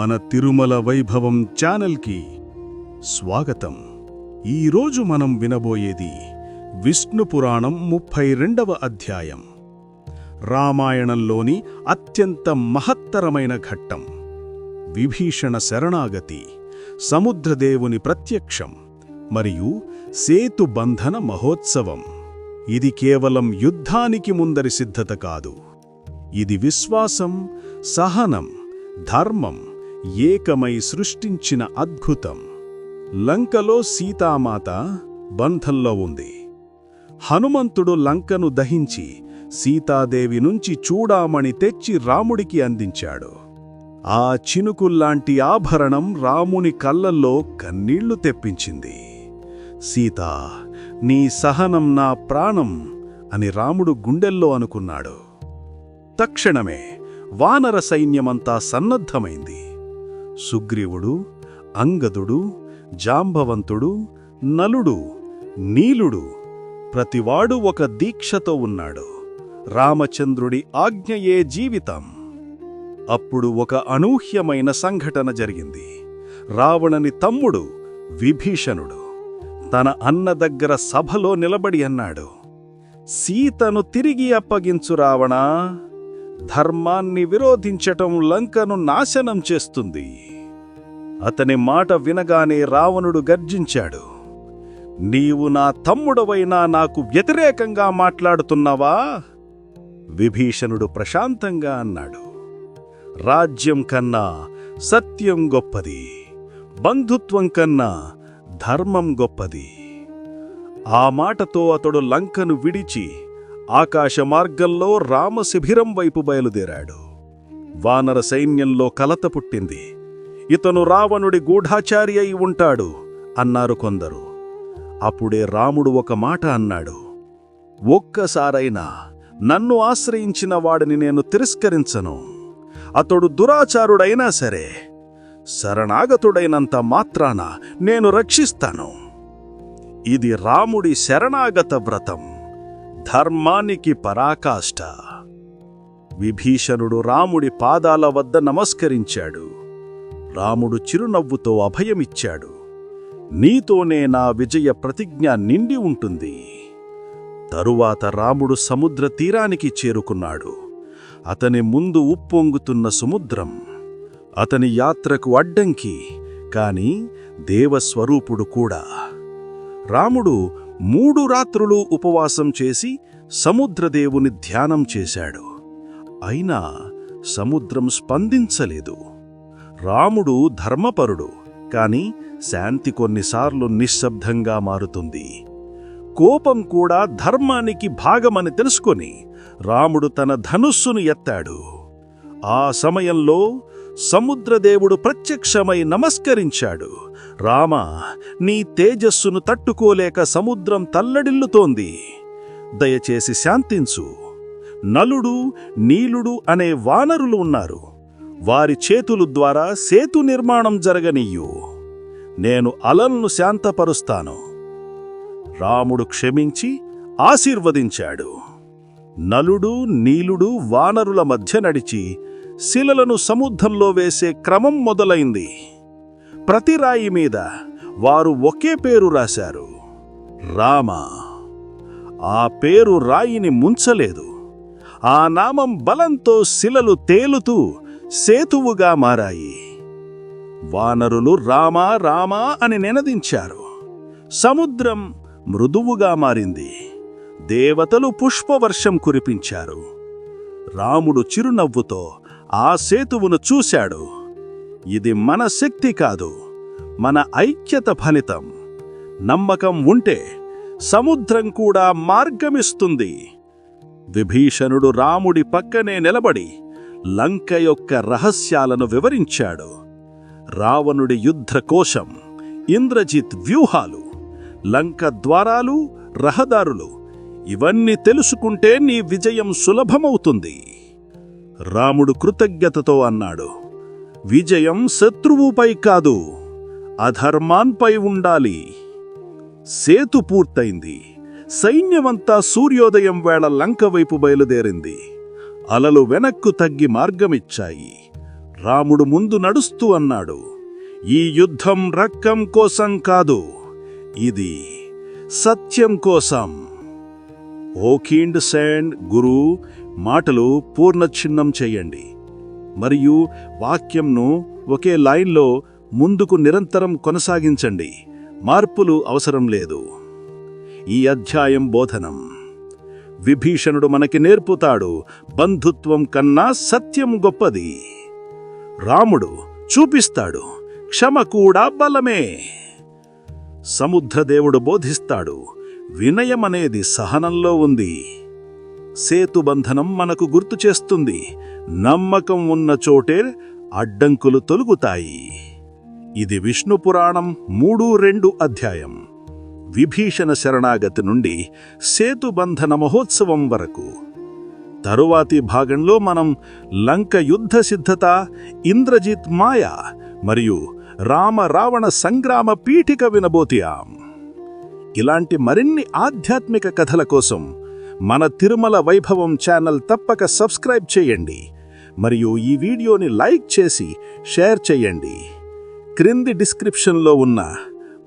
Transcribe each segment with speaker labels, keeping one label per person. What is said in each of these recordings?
Speaker 1: మన తిరుమల వైభవం ఛానల్కి స్వాగతం. ఈరోజు మనం వినబోయేది విష్ణు పురాణం ముప్పై రెండవ అధ్యాయం. రామాయణంలోని అత్యంత మహత్తరమైన ఘట్టం. విభీషణ శరణాగతి సముద్రదేవుని ప్రత్యక్షం మరియు సేతుబంధన మహోత్సవం. ఇది కేవలం యుద్ధానికి ముందరి సిద్ధత కాదు. ఇది విశ్వాసం సహనం ధర్మం ఏకమై సృష్టించిన అద్భుతం. లంకలో సీతామాత బంధంలో ఉంది. హనుమంతుడు లంకను దహించి సీతాదేవి నుంచి చూడామణి తెచ్చి రాముడికి అందించాడు. ఆ చినుకుల్లాంటి ఆభరణం రాముని కళ్ళల్లో కన్నీళ్ళు తెప్పించింది. సీత నీ సహనం నా ప్రాణం అని రాముడు గుండెల్లో అనుకున్నాడు. తక్షణమే వానర సైన్యమంతా సన్నద్ధమైంది. సుగ్రీవుడు అంగదుడు జాంబవంతుడు నలుడు నీలుడు ప్రతివాడు ఒక దీక్షతో ఉన్నాడు. రామచంద్రుడి ఆజ్ఞయే జీవితం. అప్పుడు ఒక అనూహ్యమైన సంఘటన జరిగింది. రావణని తమ్ముడు విభీషణుడు తన అన్న దగ్గర సభలో నిలబడి అన్నాడు సీతను తిరిగి అప్పగించు రావణా. ధర్మాన్ని విరోధించటం లంకను నాశనం చేస్తుంది. అతని మాట వినగానే రావణుడు గర్జించాడు. నీవు నా తమ్ముడవైనా నాకు వ్యతిరేకంగా మాట్లాడుతున్నావా? విభీషణుడు ప్రశాంతంగా అన్నాడు. రాజ్యం కన్నా సత్యం గొప్పది. బంధుత్వం కన్నా ధర్మం గొప్పది. ఆ మాటతో అతడు లంకను విడిచి ఆకాశ మార్గంలో రామశిబిరం వైపు బయలుదేరాడు. వానర సైన్యంలో కలత పుట్టింది. ఇతను రావణుడి గూఢాచారి అయి ఉంటాడు అన్నారు కొందరు. అప్పుడే రాముడు ఒక మాట అన్నాడు. ఒక్కసారైనా నన్ను ఆశ్రయించిన వాడిని నేను తిరస్కరించను. అతడు దురాచారుడైనా సరే శరణాగతుడైనంత మాత్రాన నేను రక్షిస్తాను. ఇది రాముడి శరణాగత వ్రతం. ధర్మానికి పరాకాష్ట. విభీషణుడు రాముడి పాదాల వద్ద నమస్కరించాడు. రాముడు చిరునవ్వుతో అభయమిచ్చాడు. నీతోనే నా విజయ ప్రతిజ్ఞ నిండి ఉంటుంది. తరువాత రాముడు సముద్ర తీరానికి చేరుకున్నాడు. అతని ముందు ఉప్పొంగుతున్న సముద్రం. అతని యాత్రకు అడ్డంకి కాని దేవస్వరూపుడు కూడా. రాముడు మూడు రాత్రులు ఉపవాసం చేసి సముద్రదేవుని ధ్యానం చేశాడు. అయినా సముద్రం స్పందించలేదు. రాముడు ధర్మపరుడు కాని శాంతి కొన్నిసార్లు నిశ్శబ్దంగా మారుతుంది. కోపం కూడా ధర్మానికి భాగమని తెలుసుకొని రాముడు తన ధనుస్సును ఎత్తాడు. ఆ సమయంలో సముద్రదేవుడు ప్రత్యక్షమై నమస్కరించాడు. రామ నీ తేజస్సును తట్టుకోలేక సముద్రం తల్లడిల్లుతోంది. దయచేసి శాంతించు. నలుడు నీలుడు అనే వానరులు ఉన్నారు. వారి చేతులు ద్వారా సేతు నిర్మాణం జరగనీయు. నేను అలల్ను శాంతపరుస్తాను. రాముడు క్షమించి ఆశీర్వదించాడు. నలుడు నీలుడు వానరుల మధ్య నడిచి శిలలను సముద్రంలో వేసే క్రమం మొదలైంది. ప్రతి రాయి మీద వారు ఒకే పేరు రాశారు. రామ. ఆ పేరు రాయిని ముంచలేదు. ఆ నామం బలంతో శిలలు తేలుతూ సేతువుగా మారాయి. వానరులు రామా రామా అని నినదించారు. సముద్రం మృదువుగా మారింది. దేవతలు పుష్పవర్షం కురిపించారు. రాముడు చిరునవ్వుతో ఆ సేతువును చూశాడు. ఇది మన శక్తి కాదు మన ఐక్యత ఫలితం. నమ్మకం ఉంటే సముద్రం కూడా మార్గమిస్తుంది. విభీషణుడు రాముడి పక్కనే నిలబడి లంక యొక్క రహస్యాలను వివరించాడు. రావణుడి యుద్ధకోశం ఇంద్రజిత్ వ్యూహాలు లంక ద్వారాలు రహదారులు ఇవన్నీ తెలుసుకుంటే నీ విజయం సులభమవుతుంది. రాముడు కృతజ్ఞతతో అన్నాడు విజయం శత్రువుపై కాదు అధర్మాన్పై ఉండాలి. సేతు పూర్తయింది సైన్యమంతా సూర్యోదయం వేళ లంక వైపు బయలుదేరింది. అలలు వెనక్కు తగ్గి మార్గమిచ్చాయి. రాముడు ముందు నడుస్తూ అన్నాడు ఈ యుద్ధం రక్కం కోసం కాదు ఇది సత్యం కోసం. ఓకీండ్ సేండ్ శాండ్ గురు మాటలు పూర్ణచ్ఛిన్నం చేయండి. మరియు వాక్యంను ఒకే లైన్లో ముందుకు నిరంతరం కొనసాగించండి. మార్పులు అవసరం లేదు. ఈ అధ్యాయం బోధనం. విభీషణుడు మనకి నేర్పుతాడు బంధుత్వం కన్నా సత్యం గొప్పది. రాముడు చూపిస్తాడు క్షమ కూడా బలమే. సముద్రదేవుడు బోధిస్తాడు వినయమనేది సహనంలో ఉంది. సేతుబంధనం మనకు గుర్తు చేస్తుంది నమ్మకం ఉన్న చోటే అడ్డంకులు తొలుగుతాయి. ఇది విష్ణు పురాణం మూడు రెండు అధ్యాయం. విభీషణ శరణాగతి నుండి సేతుబంధన మహోత్సవం వరకు. తరువాతి భాగంలో మనం లంక యుద్ధ సిద్ధత ఇంద్రజిత్ మాయ మరియు రామ రావణ సంగ్రామ పీఠిక వినబోతియాం. ఇలాంటి మరిన్ని ఆధ్యాత్మిక కథల కోసం మన తిరుమల వైభవం ఛానల్ తప్పక సబ్స్క్రైబ్ చేయండి. మరియు ఈ వీడియోని లైక్ చేసి షేర్ చేయండి. క్రింది డిస్క్రిప్షన్లో ఉన్న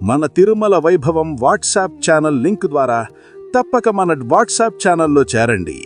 Speaker 1: మన తిరుమల వైభవం వాట్సాప్ ఛానల్ లింక్ ద్వారా తప్పక మన వాట్సాప్ ఛానల్లో చేరండి.